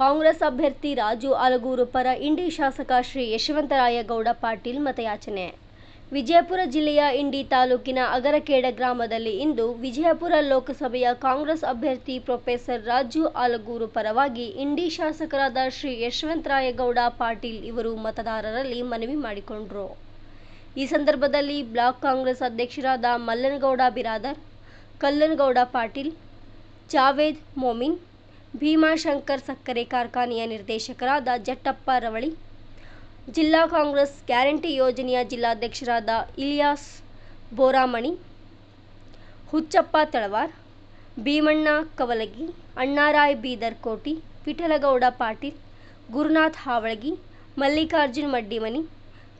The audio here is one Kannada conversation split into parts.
ಕಾಂಗ್ರೆಸ್ ಅಭ್ಯರ್ಥಿ ರಾಜು ಆಲಗೂರು ಪರ ಇಂಡಿ ಶಾಸಕ ಶ್ರೀ ಯಶವಂತರಾಯಗೌಡ ಪಾಟೀಲ್ ಮತಯಾಚನೆ. ವಿಜಯಪುರ ಜಿಲ್ಲೆಯ ಇಂಡಿ ತಾಲೂಕಿನ ಅಗರಕೇಡ ಗ್ರಾಮದಲ್ಲಿ ಇಂದು ವಿಜಯಪುರ ಲೋಕಸಭೆಯ ಕಾಂಗ್ರೆಸ್ ಅಭ್ಯರ್ಥಿ ಪ್ರೊಫೆಸರ್ ರಾಜು ಆಲಗೂರು ಪರವಾಗಿ ಇಂಡಿ ಶಾಸಕರಾದ ಶ್ರೀ ಯಶವಂತರಾಯಗೌಡ ಪಾಟೀಲ್ ಇವರು ಮತದಾರರಲ್ಲಿ ಮನವಿ ಮಾಡಿಕೊಂಡರು. ಈ ಸಂದರ್ಭದಲ್ಲಿ ಬ್ಲಾಕ್ ಕಾಂಗ್ರೆಸ್ ಅಧ್ಯಕ್ಷರಾದ ಮಲ್ಲನಗೌಡ ಬಿರಾದರ್, ಕಲ್ಲನಗೌಡ ಪಾಟೀಲ್, ಜಾವೇದ್ ಮೊಮಿನ್ ಭೀಮಾಶಂಕರ್ ಸಕ್ಕರೆ ಕಾರ್ಖಾನೆಯ ನಿರ್ದೇಶಕರಾದ ಜಟ್ಟಪ್ಪ ರವಳಿ, ಜಿಲ್ಲಾ ಕಾಂಗ್ರೆಸ್ ಗ್ಯಾರಂಟಿ ಯೋಜನೆಯ ಜಿಲ್ಲಾಧ್ಯಕ್ಷರಾದ ಇಲಿಯಾಸ್ ಬೋರಾಮಣಿ, ಹುಚ್ಚಪ್ಪ ತಳವಾರ್, ಭೀಮಣ್ಣ ಕವಲಗಿ, ಅಣ್ಣಾರಾಯ್ ಬೀದರ್ ಕೋಟಿ, ವಿಠಲಗೌಡ ಪಾಟೀಲ್, ಗುರುನಾಥ್ ಹಾವಳಗಿ, ಮಲ್ಲಿಕಾರ್ಜುನ್ ಮಡ್ಡಿಮನಿ,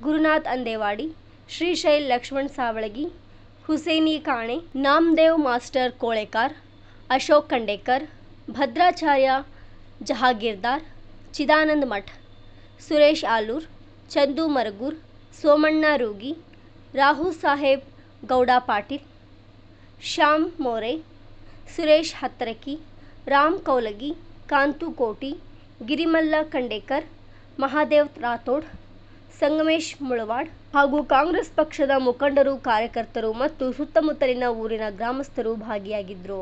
ಗುರುನಾಥ್ ಅಂದೇವಾಡಿ, ಶ್ರೀಶೈಲ್ ಲಕ್ಷ್ಮಣ್ ಸಾವಳಗಿ, ಹುಸೇನಿ ಕಾಣೆ, ನಾಮದೇವ್ ಮಾಸ್ಟರ್ ಕೋಳೆಕಾರ್, ಅಶೋಕ್ ಖಂಡೇಕರ್ ಭದ್ರಾಚಾರ್ಯ ಜಹಾಗೀರ್ದಾರ್, ಚಿದಾನಂದ ಮಠ್, ಸುರೇಶ್ ಆಲೂರ್, ಚಂದು ಮರಗೂರ್, ಸೋಮಣ್ಣ ರೂಗಿ, ರಾಹು ಸಾಹೇಬ್ ಗೌಡ ಪಾಟೀಲ್, ಶ್ಯಾಮ್ ಮೋರೆ, ಸುರೇಶ್ ಹತ್ತರಕಿ ರಾಮ್ ಕೌಲಗಿ, ಕಾಂತು ಕೋಟಿ, ಗಿರಿಮಲ್ಲ ಖಂಡೇಕರ್ ಮಹಾದೇವ್ ರಾಥೋಡ್, ಸಂಗಮೇಶ್ ಮುಳವಾಡ್ ಹಾಗೂ ಕಾಂಗ್ರೆಸ್ ಪಕ್ಷದ ಮುಖಂಡರು, ಕಾರ್ಯಕರ್ತರು ಮತ್ತು ಸುತ್ತಮುತ್ತಲಿನ ಊರಿನ ಗ್ರಾಮಸ್ಥರು ಭಾಗಿಯಾಗಿದ್ದರು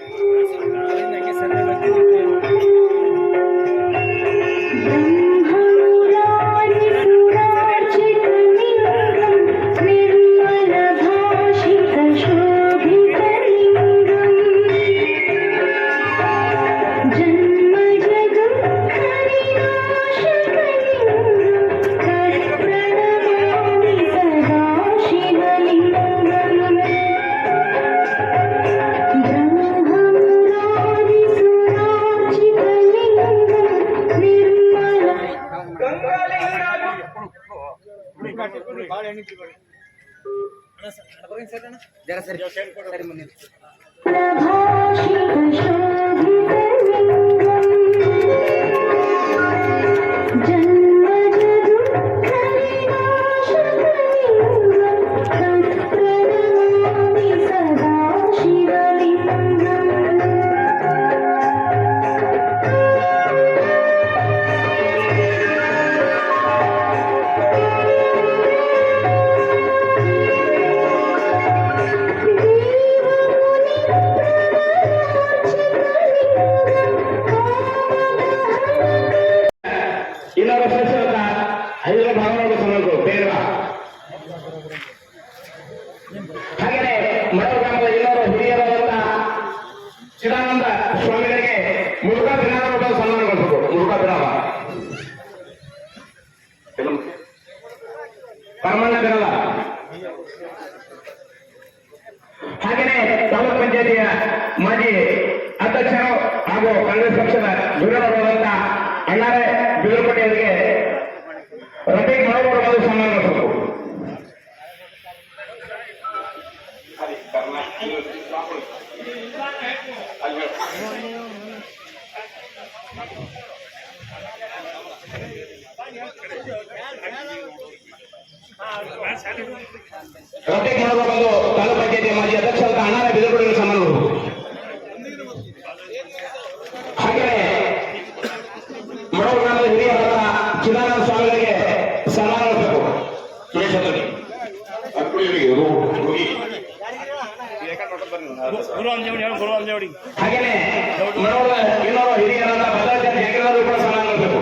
Gracias. ಜರ ಸರಿ ಸರಿ ಮುಂದೆ ಹಾಗೆಯೇ ತಾಲೂಕ್ ಪಂಚಾಯತಿಯ ಮಾಜಿ ಅಧ್ಯಕ್ಷರು ಹಾಗೂ ಕಾಂಗ್ರೆಸ್ ಪಕ್ಷದ ದೂರವಾದಂತ ಬಂದು ತಾಲೂಕ್ ಪಂಚಾಯತಿ ಮಾಜಿ ಅಧ್ಯಕ್ಷರಾದ ಅಣ್ಣಾರೆ ಬೀಳಕೋಟೆ ಸನ್ಮಾನಿಸಬೇಕು ಹಾಗೆಯೇ ಮಡೋಗ್ರಾಮದ ಹಿರಿಯರಾದ ಚಿದಾನಂದ ಸ್ವಾಮಿಗಳಿಗೆ ಸಮಾನ ಸುರೇಶದಲ್ಲಿ ಗುರು ಅಂಜವಡಿ ಹೇಳು ಗುರು ಅಂಜವಡಿ ಹಾಗೇನೆ ಮಡವದ ಇನ್ನೊಬ್ಬ ಹಿರಿಯರಾದ ಭದ್ರಾಚಾರ್ಯ ಜಗನ್ನಾಥರು ಕೂಡ ಸನ್ಮಾನಿಸಬೇಕು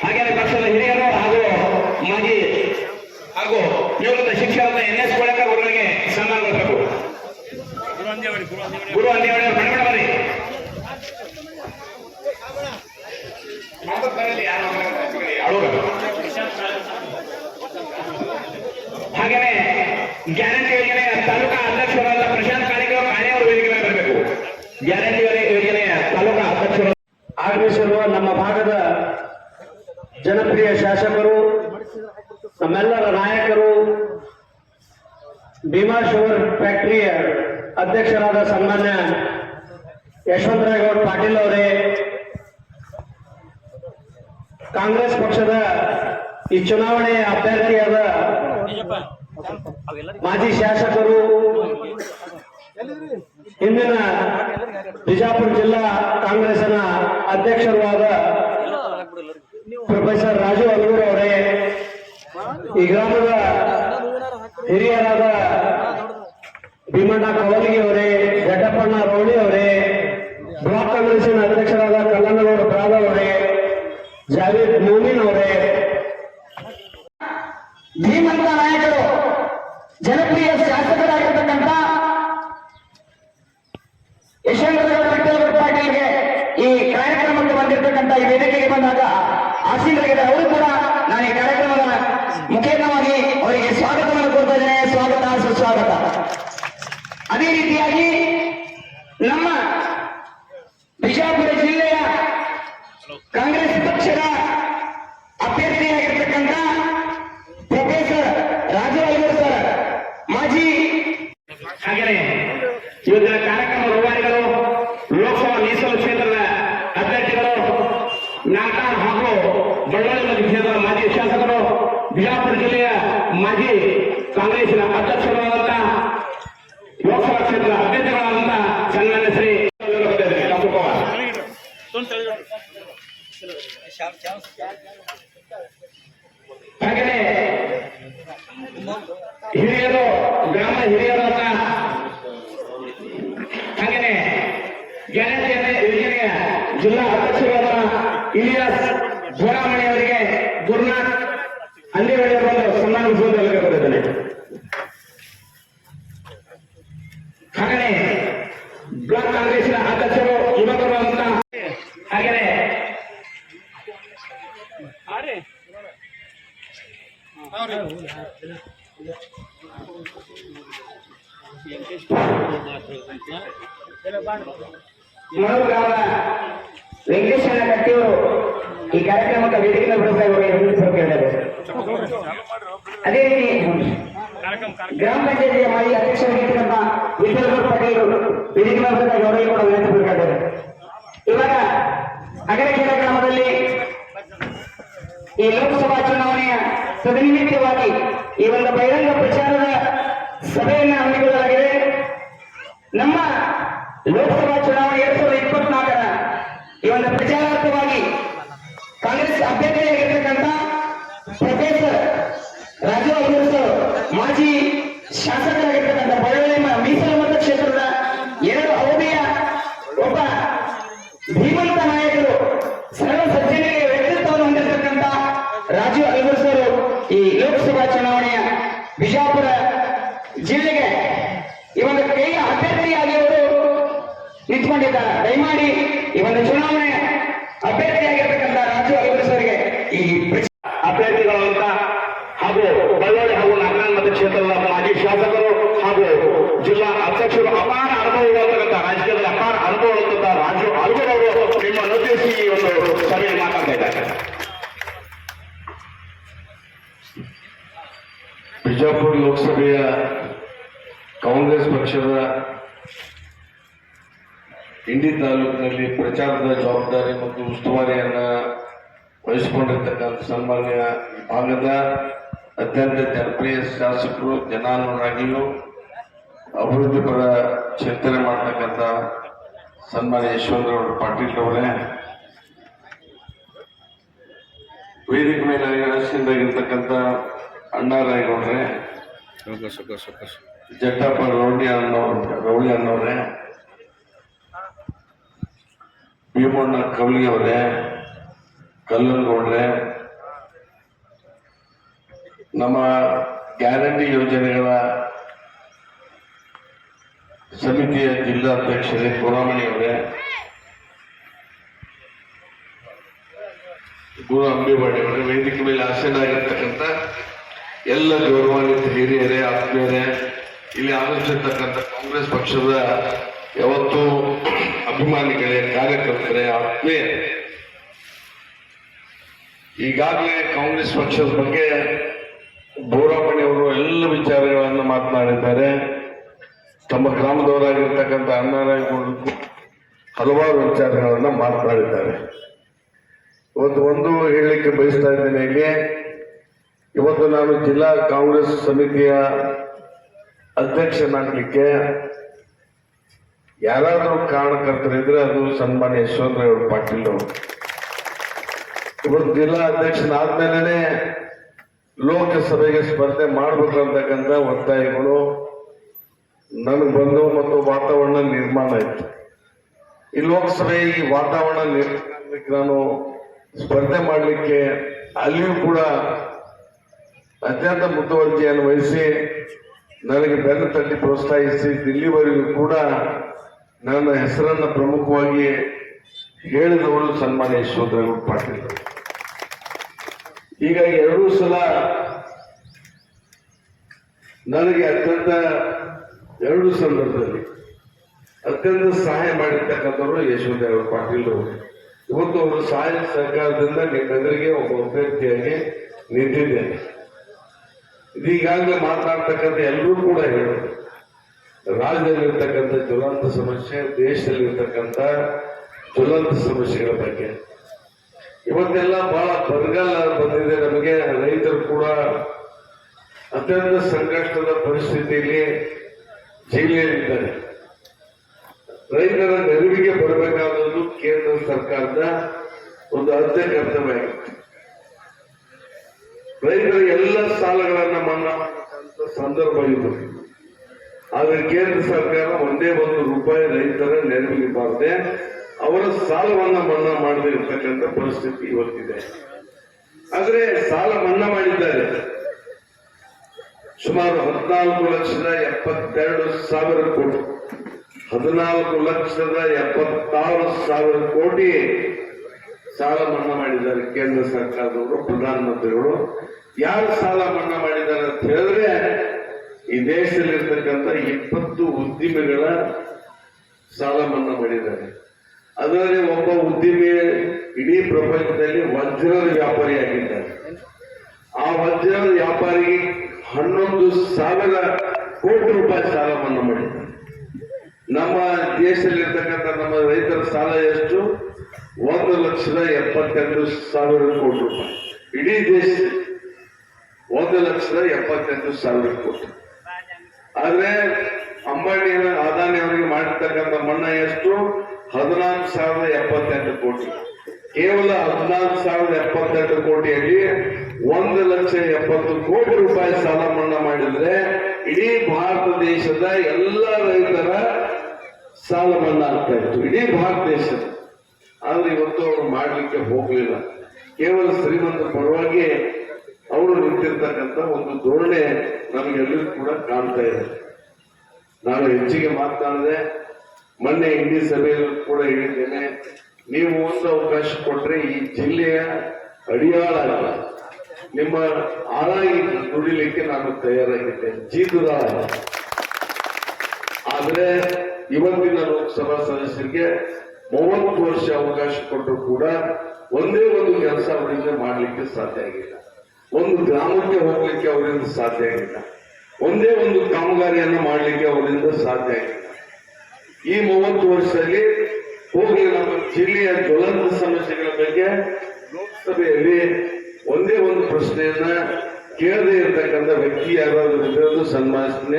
ಹಾಗೆಯೇ ಪಕ್ಷದ ಹಿರಿಯರು ಹಾಗೂ ಮಾಜಿ ಹಾಗೂ ನಿವೃತ್ತ ಶಿಕ್ಷಕರಾದ ಎನ್ ಎಸ್ ಸನ್ಮಾನ ಗುರು ಅಂದ್ಯವಳಿ ಗುರು ಅಂದ್ಯವಳಿ ಅವರು ಮನೆ ಬರ್ರಿ ಅಳೂರು. ಹಾಗೇನೆ ಗ್ಯಾರಂಟಿ ಯೋಜನೆಯ ತಾಲೂಕಾ ಅಧ್ಯಕ್ಷರಾದ ಪ್ರಶಾಂತ್ ಕಾಣಿಕೆ ಕಾಣೆ ಅವರು ವೇದಿಕೆ ಮೇಲೆ ಬರಬೇಕು ಗ್ಯಾರಂಟಿ ಯೋಜನೆಯ ತಾಲೂಕಾ ಅಧ್ಯಕ್ಷರು ಆಗಮಿಸಿರುವ ನಮ್ಮ ಭಾಗದ ಜನಪ್ರಿಯ ಶಾಸಕರು ನಮ್ಮೆಲ್ಲರ ನಾಯಕರು ಭೀಮಾ ಶುಗರ್ ಫ್ಯಾಕ್ಟರಿಯ ಅಧ್ಯಕ್ಷರಾದ ಸನ್ಮಾನ್ಯ ಯಶವಂತರಾಯಗೌಡ ಪಾಟೀಲ್ ಅವರೇ ಕಾಂಗ್ರೆಸ್ ಪಕ್ಷದ ಈ ಚುನಾವಣೆಯ ಅಭ್ಯರ್ಥಿಯಾದ ಮಾಜಿ ಶಾಸಕರು ಇಂದಿನ ಬಿಜಾಪುರ ಜಿಲ್ಲಾ ಕಾಂಗ್ರೆಸ್ನ ಅಧ್ಯಕ್ಷರೂ ಆದ ಪ್ರೊಫೆಸರ್ ರಾಜು ಅಲ್ಗೂರ್ ಅವರೇ, ಈ ಗ್ರಾಮದ ಹಿರಿಯರಾದ ಭೀಮಣ್ಣ ಕವಲಿಗೆ ಅವರೇ ಜಡ್ಡಪ್ಪಣ್ಣ ರೌಳಿ ಅವರೇ, ಬ್ಲಾಕ್ ಅಧ್ಯಕ್ಷರಾದ ಬ್ರಾದ ಅವರೇ ಜಾವೇದ್ ಹಾಗೆಯೇ ಹಿರಿಯರು ಗ್ರಾಮ ಹಿರಿಯರಾದ ಮನೋಗ್ರಾಮದ ವೆಂಕಟೇಶನ ಕಟ್ಟಿಯವರು ಈ ಕಾರ್ಯಕ್ರಮಕ್ಕೆ ವೇದಿಕೆ ಅದೇ ರೀತಿ ಗ್ರಾಮ ಪಂಚಾಯತಿಯ ಮಾಜಿ ಅಧ್ಯಕ್ಷರಾಗಿರ್ತಕ್ಕಂಥ ವಿಠಲಗೌಡ ಪಟೇಲ್ ವೇದಿಕೆ ಗೌರವ ಕೂಡ ವಿನಂತಿ ಬೇಕಾದರೆ ಇವಾಗ ಅಗರಕೆರೆ ಗ್ರಾಮದಲ್ಲಿ ಈ ಲೋಕಸಭಾ ಚುನಾವಣೆಯ ಸದನಿಮಿತ್ತವಾಗಿ ಈ ಒಂದು ಬಹಿರಂಗ ಪ್ರಚಾರದ ಸಭೆಯನ್ನ ಹಮ್ಮಿಕೊಳ್ಳಲಾಗಿದೆ. ನಮ್ಮ ಲೋಕಸಭಾ ಚುನಾವಣೆ ಎರಡ್ ಸಾವಿರದ ಇಪ್ಪತ್ನಾಲ್ಕರ ಈ ಒಂದು ಪ್ರಚಾರಾರ್ಥವಾಗಿ ಕಾಂಗ್ರೆಸ್ ಅಭ್ಯರ್ಥಿಯಾಗಿರ್ತಕ್ಕಂಥ ಪ್ರೊಫೆಸರ್ ರಾಜು ಅವರು ಮಾಜಿ ಶಾಸಕರಾಗಿರ್ತಕ್ಕಂಥ ಲೋಕಸಭೆಯ ಕಾಂಗ್ರೆಸ್ ಪಕ್ಷದ ಇಂಡಿ ತಾಲೂಕಿನಲ್ಲಿ ಪ್ರಚಾರದ ಜವಾಬ್ದಾರಿ ಮತ್ತು ಉಸ್ತುವಾರಿಯನ್ನ ವಹಿಸಿಕೊಂಡಿರ್ತಕ್ಕಂಥ ಸನ್ಮಾನ್ಯ ಭಾಗದ ಅತ್ಯಂತ ಜನಪ್ರಿಯ ಶಾಸಕರು ಜನಾನುರಾಗಿಗಳು ಅಭಿವೃದ್ಧಿ ಪರ ಚಿಂತನೆ ಮಾಡ್ತಕ್ಕಂಥ ಸನ್ಮಾನ್ಯ ಯಶವಂತಗೌಡ ಪಾಟೀಲ್ ಅವರೇ. ವೇದಿಕೆ ಮೇಲೆ ಆಸೀನರಾಗಿರ್ತಕ್ಕಂಥ ಅಣ್ಣಾರಾಯಗೌಡ್ರೆ. ಜಟ್ಟಪ್ಪ ರೌಡಿ ಅನ್ನೋರು ರೌಡಿ ಅನ್ನೋರೆ. ಭೀಮಣ್ಣ ಕವಲಿಗೆ ಅವರೇ ನಮ್ಮ ಗ್ಯಾರಂಟಿ ಯೋಜನೆಗಳ ಸಮಿತಿಯ ಜಿಲ್ಲಾಧ್ಯಕ್ಷರೇ ಅವರೇ. ಗುರು ಅಂಬಿವಾಡಿ ಅವರೇ, ವೇದಿಕೆ ಮೇಲೆ ಆಸೀನಾಗಿರ್ತಕ್ಕಂಥ ಎಲ್ಲ ಗೌರವಾನ್ವಿತ ಹಿರಿಯರೇ, ಆತ್ಮೀಯರೇ, ಇಲ್ಲಿ ಆಗಮಿಸಿರ್ತಕ್ಕಂಥ ಕಾಂಗ್ರೆಸ್ ಪಕ್ಷದ ಯಾವತ್ತೂ ಅಭಿಮಾನಿಗಳೇ, ಕಾರ್ಯಕರ್ತರೇ ಆತ್ಮೀಯ ಈಗಾಗಲೇ ಕಾಂಗ್ರೆಸ್ ಪಕ್ಷದ ಬಗ್ಗೆ ಬೋರಾಮಣಿಯವರು ಎಲ್ಲ ವಿಚಾರಗಳನ್ನು ಮಾತನಾಡಿದ್ದಾರೆ. ತಮ್ಮ ಗ್ರಾಮದವರಾಗಿರ್ತಕ್ಕಂಥ ಅಣ್ಣಾರಾಯಣ ಹಲವಾರು ವಿಚಾರಗಳನ್ನು ಮಾತನಾಡಿದ್ದಾರೆ. ಇವತ್ತು ಒಂದು ಹೇಳಲಿಕ್ಕೆ ಬಯಸ್ತಾ ಇದ್ದೇನೆ, ಇಲ್ಲಿ ಇವತ್ತು ನಾನು ಜಿಲ್ಲಾ ಕಾಂಗ್ರೆಸ್ ಸಮಿತಿಯ ಅಧ್ಯಕ್ಷನಾಗಲಿಕ್ಕೆ ಯಾರಾದರೂ ಕಾರಣಕರ್ತರಿದ್ರೆ ಅದು ಸನ್ಮಾನ ಯಶವಂತರಾವ್ ಪಾಟೀಲ್. ಅವರು ಇವತ್ತು ಜಿಲ್ಲಾ ಅಧ್ಯಕ್ಷನಾದ್ಮೇಲೆ ಲೋಕಸಭೆಗೆ ಸ್ಪರ್ಧೆ ಮಾಡಬೇಕಂತಕ್ಕಂಥ ಒತ್ತಾಯಗಳು ನನಗೆ ಬಂದು ಮತ್ತು ವಾತಾವರಣ ನಿರ್ಮಾಣ ಆಯಿತು. ಈ ಲೋಕಸಭೆ ಈ ವಾತಾವರಣ ನಾನು ಸ್ಪರ್ಧೆ ಮಾಡಲಿಕ್ಕೆ ಅಲ್ಲಿಯೂ ಕೂಡ ಅತ್ಯಂತ ಮುತುವರ್ಜಿಯನ್ನು ವಹಿಸಿ ನನಗೆ ಬೆನ್ನು ತಟ್ಟಿ ಪ್ರೋತ್ಸಾಹಿಸಿ ದಿಲ್ಲಿವರೆಗೂ ಕೂಡ ನನ್ನ ಹೆಸರನ್ನು ಪ್ರಮುಖವಾಗಿ ಹೇಳಿದವರು ಸನ್ಮಾನ್ಯ ಯಶವಂತರಾವ್ ಪಾಟೀಲ್. ಹೀಗಾಗಿ ಎರಡೂ ಸಲ ನನಗೆ ಅತ್ಯಂತ ಎರಡು ಸಂದರ್ಭದಲ್ಲಿ ಅತ್ಯಂತ ಸಹಾಯ ಮಾಡಿರ್ತಕ್ಕಂಥವ್ರು ಯಶವಂತರಾವ್ ಪಾಟೀಲ್ ಇವತ್ತು ಅವರು ಸಹಾಯ ಸರ್ಕಾರದಿಂದ ನಿಮ್ಮೆದುರಿಗೆ ಒಬ್ಬ ಅಭ್ಯರ್ಥಿಯಾಗಿ ನಿಂತಿದ್ದೇನೆ ಇದೀಗಾಗಲೇ ಮಾತಾಡ್ತಕ್ಕಂಥ ಎಲ್ಲರೂ ಕೂಡ ಹೇಳಿ ರಾಜ್ಯದಲ್ಲಿರ್ತಕ್ಕಂಥ ಜ್ವಲಂತ ಸಮಸ್ಯೆ, ದೇಶದಲ್ಲಿರ್ತಕ್ಕಂಥ ಜ್ವಲಂತ ಸಮಸ್ಯೆಗಳ ಬಗ್ಗೆ. ಇವತ್ತೆಲ್ಲ ಬಹಳ ಬರಗಾಲ ಬಂದಿದೆ ನಮಗೆ. ರೈತರು ಕೂಡ ಅತ್ಯಂತ ಸಂಕಷ್ಟದ ಪರಿಸ್ಥಿತಿಯಲ್ಲಿ ಜೈಲಿಯಲ್ಲಿದ್ದಾರೆ ರೈತರ ನೆರವಿಗೆ ಬರಬೇಕಾದದ್ದು ಕೇಂದ್ರ ಸರ್ಕಾರದ ಒಂದು ಅರ್ಧ ಕರ್ತವ್ಯ ಆಗಿತ್ತು ರೈತರ ಎಲ್ಲ ಸಾಲಗಳನ್ನ ಮನ್ನಾ ಮಾಡತಕ್ಕಂಥ ಸಂದರ್ಭ ಇದು ಆದ್ರೆ ಕೇಂದ್ರ ಸರ್ಕಾರ ಒಂದೇ ಒಂದು ರೂಪಾಯಿ ರೈತರ ನೆರವಿಗೆ ಬಾರದೆ ಅವರ ಸಾಲವನ್ನ ಮನ್ನಾ ಮಾಡದೇ ಇರತಕ್ಕಂಥ ಪರಿಸ್ಥಿತಿ ಇವತ್ತಿದೆ. ಆದ್ರೆ ಸಾಲ ಮನ್ನಾ ಮಾಡಿದ್ದಾರೆ. ಸುಮಾರು ಹದಿನಾಲ್ಕು ಲಕ್ಷದ ಎಪ್ಪತ್ತೆರಡು ಸಾವಿರ ಕೋಟಿ. ಹದಿನಾಲ್ಕು ಲಕ್ಷದ ಎಪ್ಪತ್ತಾರು ಸಾವಿರ ಕೋಟಿ ಸಾಲ ಮನ್ನಾ ಮಾಡಿದ್ದಾರೆ ಕೇಂದ್ರ ಸರ್ಕಾರದವರು ಪ್ರಧಾನಮಂತ್ರಿಗಳು ಯಾರು ಸಾಲ ಮನ್ನಾ ಮಾಡಿದ್ದಾರೆ ಅಂತ ಹೇಳಿದ್ರೆ, ಈ ದೇಶದಲ್ಲಿರ್ತಕ್ಕಂಥ ಇಪ್ಪತ್ತು ಉದ್ದಿಮೆಗಳ ಸಾಲ ಮನ್ನಾ ಮಾಡಿದ್ದಾರೆ. ಅದರಲ್ಲಿ ಒಬ್ಬ ಉದ್ದಿಮೆ ಇಡೀ ಪ್ರಪಂಚದಲ್ಲಿ ವಜ್ರದ ವ್ಯಾಪಾರಿಯಾಗಿದ್ದಾರೆ ಆ ವಜ್ರದ ವ್ಯಾಪಾರಿ ಹನ್ನೊಂದು ಸಾವಿರ ಕೋಟಿ ರೂಪಾಯಿ ಸಾಲ ಮನ್ನಾ ಮಾಡಿದ್ದಾರೆ. ನಮ್ಮ ದೇಶದಲ್ಲಿರ್ತಕ್ಕಂಥ ನಮ್ಮ ರೈತರ ಸಾಲ ಎಷ್ಟು? ಒಂದು ಲಕ್ಷದ ಎಪ್ಪತ್ತೆಂಟು ಸಾವಿರ ಕೋಟಿ ರೂಪಾಯಿ. ಇಡೀ ದೇಶ ಒಂದು ಲಕ್ಷದ ಎಪ್ಪತ್ತೆಂಟು ಸಾವಿರ ಕೋಟಿ. ಆದ್ರೆ ಅಂಬಾನಿ ಅದಾನಿ ಅವರಿಗೆ ಮಾಡಿರ್ತಕ್ಕಂಥ ಮಣ್ಣ ಎಷ್ಟು? ಹದಿನಾಲ್ಕು ಸಾವಿರದ ಎಪ್ಪತ್ತೆಂಟು ಕೋಟಿ. ಕೇವಲ ಹದಿನಾಲ್ಕು ಸಾವಿರದ ಎಪ್ಪತ್ತೆಂಟು ಕೋಟಿಯಲ್ಲಿ ಒಂದು ಲಕ್ಷ ಎಪ್ಪತ್ತು ಕೋಟಿ ರೂಪಾಯಿ ಸಾಲ ಮನ್ನಾ ಮಾಡಿದ್ರೆ ಇಡೀ ಭಾರತ ದೇಶದ ಎಲ್ಲ ರೈತರ ಸಾಲ ಮನ್ನಾ ಆಗ್ತಾ ಇತ್ತು. ಇಡೀ ಭಾರತ ದೇಶದ. ಆದ್ರೆ ಇವತ್ತು ಅವರು ಮಾಡಲಿಕ್ಕೆ ಹೋಗಲಿಲ್ಲ. ಕೇವಲ ಶ್ರೀಮಂತ ಪರವಾಗಿ ಅವರು ನಿಂತಿರ್ತಕ್ಕಂಥ ಒಂದು ಧೋರಣೆ ನಮಗೆಲ್ಲರಿಗೂ ಕೂಡ ಕಾಣ್ತಾ ಇದೆ. ನಾನು ಹೆಚ್ಚಿಗೆ ಮಾತನಾಡಿದೆ ಮೊನ್ನೆ ಹಿಂದಿ ಸಭೆಯಲ್ಲೂ ಕೂಡ ಹೇಳಿದ್ದೇನೆ, ನೀವು ಒಂದು ಅವಕಾಶ ಕೊಟ್ರೆ ಈ ಜಿಲ್ಲೆಯ ಅಡಿಯಾಳ ನಿಮ್ಮ ಆರಾಗಿ ದುಡಿಲಿಕ್ಕೆ ನಾನು ತಯಾರಾಗಿದ್ದೇನೆ ಜೀತದ ಆದ್ರೆ ಇವತ್ತಿನ ಲೋಕಸಭಾ ಸದಸ್ಯರಿಗೆ ಮೂವತ್ತು ವರ್ಷ ಅವಕಾಶ ಕೊಟ್ಟರು ಕೂಡ ಒಂದೇ ಒಂದು ಕೆಲಸ ಅವರಿಂದ ಮಾಡಲಿಕ್ಕೆ ಸಾಧ್ಯ ಆಗಿಲ್ಲ. ಒಂದು ಗ್ರಾಮಕ್ಕೆ ಹೋಗ್ಲಿಕ್ಕೆ ಅವರಿಂದ ಸಾಧ್ಯ ಆಗಿಲ್ಲ. ಒಂದೇ ಒಂದು ಕಾಮಗಾರಿಯನ್ನು ಮಾಡಲಿಕ್ಕೆ ಅವರಿಂದ ಸಾಧ್ಯ ಆಗಿಲ್ಲ. ಈ ಮೂವತ್ತು ವರ್ಷದಲ್ಲಿ ಹೋಗಿ ನಮ್ಮ ಜಿಲ್ಲೆಯ ಜ್ವಲಂತ ಸಮಸ್ಯೆಗಳ ಬಗ್ಗೆ ಲೋಕಸಭೆಯಲ್ಲಿ ಒಂದೇ ಒಂದು ಪ್ರಶ್ನೆಯನ್ನ ಕೇಳದೆ ಇರತಕ್ಕಂಥ ವ್ಯಕ್ತಿ ಯಾರಾದರೂ ಇರೋದು ಸನ್ಮಾನ್ಯ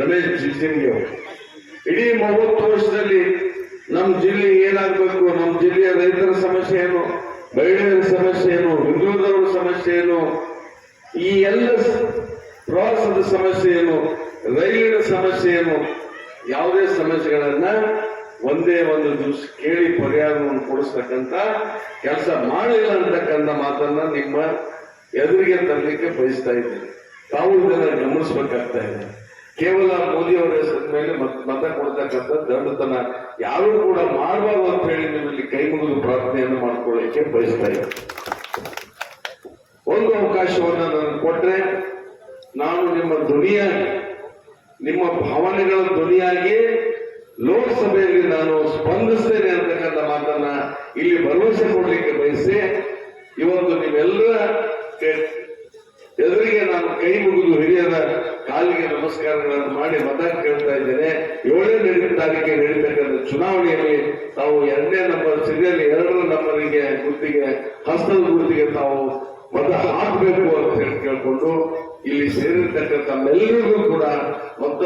ರಮೇಶ್ ಜಿಸಿಂಗಿ ಅವರು. ಇಡೀ ಮೂವತ್ತು ವರ್ಷದಲ್ಲಿ ನಮ್ಮ ಜಿಲ್ಲೆ ಏನಾಗಬೇಕು? ನಮ್ಮ ಜಿಲ್ಲೆಯ ರೈತರ ಸಮಸ್ಯೆ ಏನು? ಮಹಿಳೆಯರ ಸಮಸ್ಯೆ ಏನು? ಹಿಂದುಳಿದವರ ಸಮಸ್ಯೆ ಏನು? ಈ ಎಲ್ಲ ಪ್ರವಾಸದ ಸಮಸ್ಯೆ ಏನು? ರೈಲಿನ ಸಮಸ್ಯೆ ಏನು? ಯಾವುದೇ ಸಮಸ್ಯೆಗಳನ್ನ ಒಂದೇ ಒಂದು ದಿವಸ ಕೇಳಿ ಪರಿಹಾರವನ್ನು ಕೊಡಿಸ್ತಕ್ಕಂಥ ಕೆಲಸ ಮಾಡಿಲ್ಲ ಅಂತಕ್ಕಂಥ ಮಾತನ್ನ ನಿಮ್ಮ ಎದುರಿಗೆ ತರಲಿಕ್ಕೆ ಬಯಸ್ತಾ ಇದ್ದೀನಿ. ತಾವು ಇದನ್ನ ಗಮನಿಸಬೇಕಾಗ್ತಾ ಇದೆ. ಕೇವಲ ಮೋದಿ ಅವರ ಹೆಸರಿನ ಮೇಲೆ ಮತ್- ಕೊಡ್ತಕ್ಕಂಥ ದಂಡತನ ಯಾರು ಕೂಡ ಮಾಡಬಾರ್ದು ಅಂತ ಹೇಳಿ ನಿಮ್ಮಲ್ಲಿ ಕೈ ಮುಗಿದು ಪ್ರಾರ್ಥನೆಯನ್ನು ಮಾಡ್ಕೊಳ್ಳಿಕ್ಕೆ ಬಯಸ್ತಾ ಇದ್ದೀನಿ ಒಂದು ಅವಕಾಶವನ್ನ ನಾನು ಕೊಟ್ರೆ ನಾನು ನಿಮ್ಮ ಧ್ವನಿಯಾಗಿ, ನಿಮ್ಮ ಭಾವನೆಗಳ ಧ್ವನಿಯಾಗಿ ಲೋಕಸಭೆಯಲ್ಲಿ ನಾನು ಸ್ಪಂದಿಸ್ತೇನೆ ಅಂತಕ್ಕಂಥ ಮಾತನ್ನ ಇಲ್ಲಿ ಭರವಸೆ ಕೊಡ್ಲಿಕ್ಕೆ ಬಯಸಿ ಇವತ್ತು ನಿಮ್ಮೆಲ್ಲರ ಎದುರಿಗೆ ನಾನು ಕೈ ಮುಗಿದು ಹಿರಿಯರ ಕಾಲಿಗೆ ನಮಸ್ಕಾರಗಳನ್ನು ಮಾಡಿ ಮತ ಕೇಳ್ತಾ ಇದ್ದೇನೆ. ಏಳನೇ ತಾರೀಕಿಗೆ ನಡೀತಕ್ಕಂಥ ಚುನಾವಣೆಯಲ್ಲಿ ತಾವು ಎರಡನೇ ನಂಬರ್ ಸಿರಿಯಲ್ಲಿ ಎರಡರ ನಂಬರಿಗೆ ಗುರುತಿಗೆ ಹಸ್ತದ ಗುರುತಿಗೆ ತಾವು ಮತ ಹಾಕಬೇಕು ಅಂತ ಹೇಳಿ ಕೇಳ್ಕೊಂಡು ಇಲ್ಲಿ ಸೇರಿರ್ತಕ್ಕಂಥ ಎಲ್ಲರಿಗೂ ಕೂಡ ಮತ